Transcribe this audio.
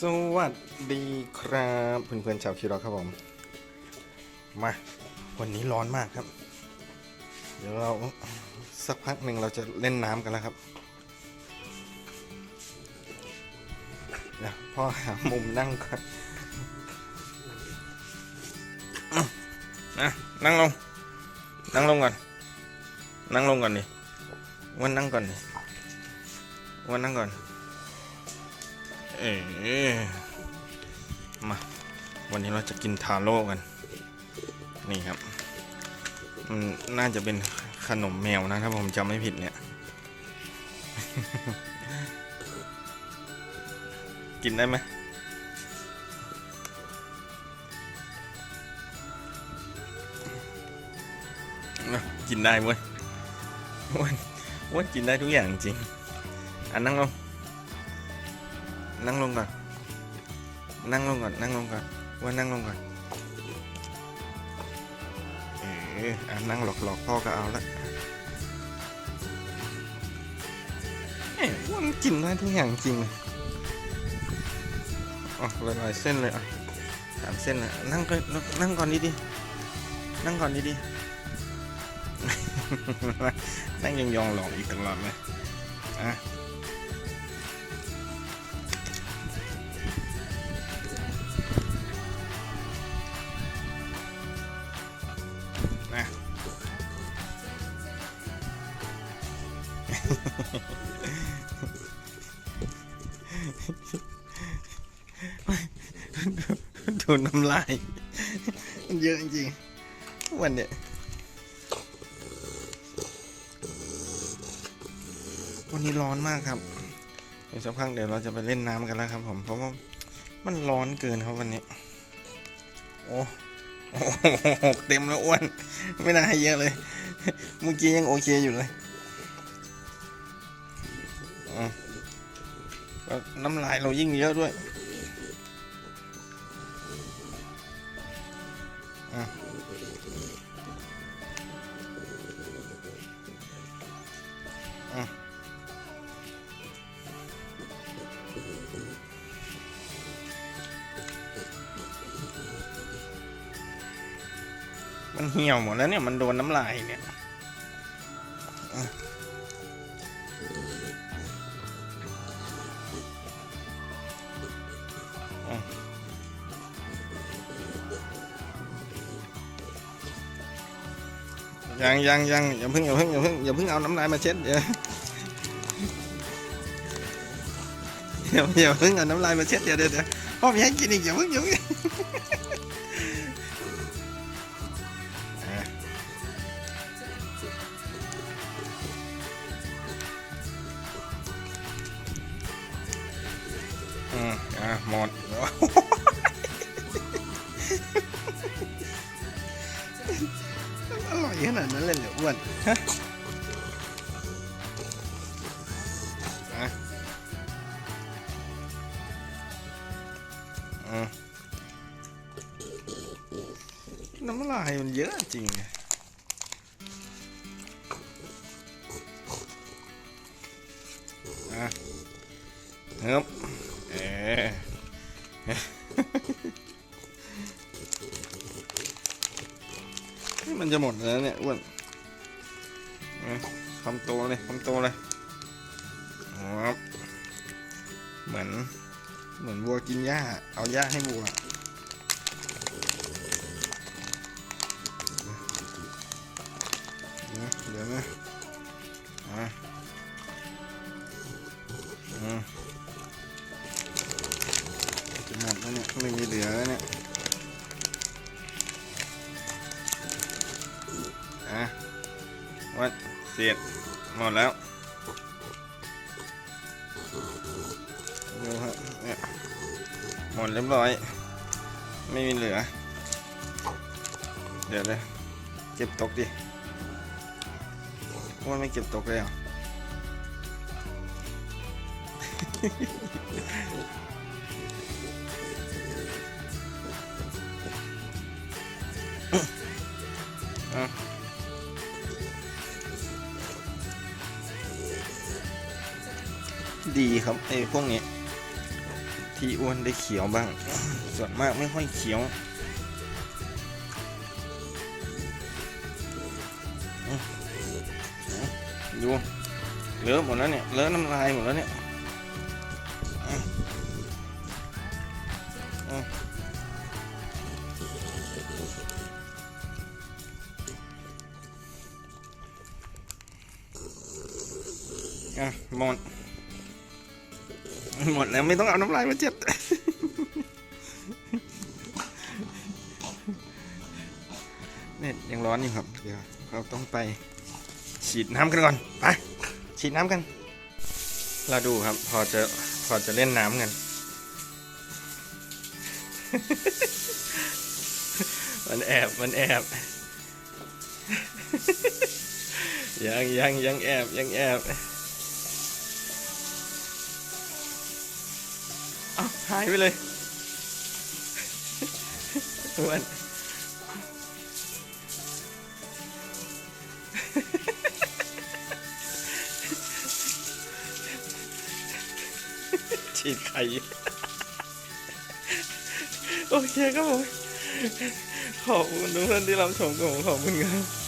สวัสดีครับเพื่อนๆชาวคิรอครับผม มา วันนี้ร้อนมากครับ เดี๋ยวเราสักพักหนึ่งเราจะเล่นน้ำกันแล้วครับเดี๋ยวพ่อหามุมนั่งก่อนนะนั่งลง นั่งลงก่อน นั่งลงก่อนดิวันนั่งก่อนดิวันนั่งก่อน เอมา วันนี้เราจะกินทาโร่กัน นี่ครับ มันน่าจะเป็นขนมแมวนะ ถ้าผมจำไม่ผิดเนี่ย กินได้ไหมกินได้เว้ยอ้วนอ้วนกินได้ทุกอย่างจริงอะนั่งลง นั่งลงก่อน นั่งลงก่อน นั่งลงก่อน ว่านั่งลงก่อน เอออะนั่งหลอกหลอกๆพ่อก็เอาละเอ้ยว่ามันกินได้ทุกอย่างจริงเลยอ๋อหลายๆเส้นเลยอะสามเส้นเลยนั่งก่อนนั่งก่อนดีดีนั่งก่อนดีดีนั่งยองๆหลอกอีกตลอดเลยอะ ดูน้ำลายมันเยอะจริงๆวันเนี้ยวันนี้ร้อนมากครับเดี๋ยวสักพักเดี๋ยวเราจะไปเล่นน้ำกันแล้วครับ ผมเพราะว่ามันร้อนเกินครับวันนี้ โอ้โหเต็มแล้วอ้วน ไม่น่าให้เยอะเลย เมื่อกี้ยังโอเคอยู่เลย น้ำลายเรายิ่งเยอะด้วยอืมอืมมันเหี่ยวหมดแล้วเนี่ย มันโดนน้ำลายเนี่ย ยังยังยังอย่าเพิ่งอย่าเพิ่งอย่าเพิ่งอย่าเพิ่งเอาน้ำลายมาเช็ดเดี๋ยวอย่าอย่าเพิ่งเอาน้ำลายมาเช็ดเดี๋ยวเดี๋ยวเดี๋ยวพ่อมีให้กินอีกอย่าเพิ่งอย่าเพิ่งอะอืมอะหมด ขนาดนั้นเลยเหรออ้วนฮะน้ำลายมันเยอะจริงอะอะครับเออ มันจะหมดแล้วเนี่ยอ้วนเอาคำโตเลยคำโตเลยครับเหมือน เหมือนวัวกินหญ้า เอาหญ้าให้วัวเดี๋ยวนะอะอืมจะหมดแล้วเนี่ย ไม่มีเหลือแล้วเนี่ย เสร็จหมดแล้วดูฮะเนี่ยหมดเรียบร้อย ไม่มีเหลือ เดี๋ยวเลยเก็บตกดิว่าไม่เก็บตกเลยเห ดีครับไอ้พวกนี้ที่อ้วนได้เขียวบ้าง ส่วนมากไม่ค่อยเขียวดูเลอะหมดแล้วเนี่ยเลอะน้ำลายหมดแล้วเนี่ยอืมอืมอะ หมดแล้วไม่ต้องเอาน้ำลายมาเจ็บเนี่ยยังร้อนอยู่ครับ เดี๋ยวเราต้องไปฉีดน้ำกันก่อน ไป ฉีดน้ำกัน เราดูครับ พอจะพอจะเล่นน้ำกัน มันแอบ มันแอบ ยังยังยังแอบ ยังแอบ อ้าหายไปเลยอ้วนฉีดไข่โอเคครับผมขอบคุณทุกท่านที่รับชมกับผมขอบคุณครับ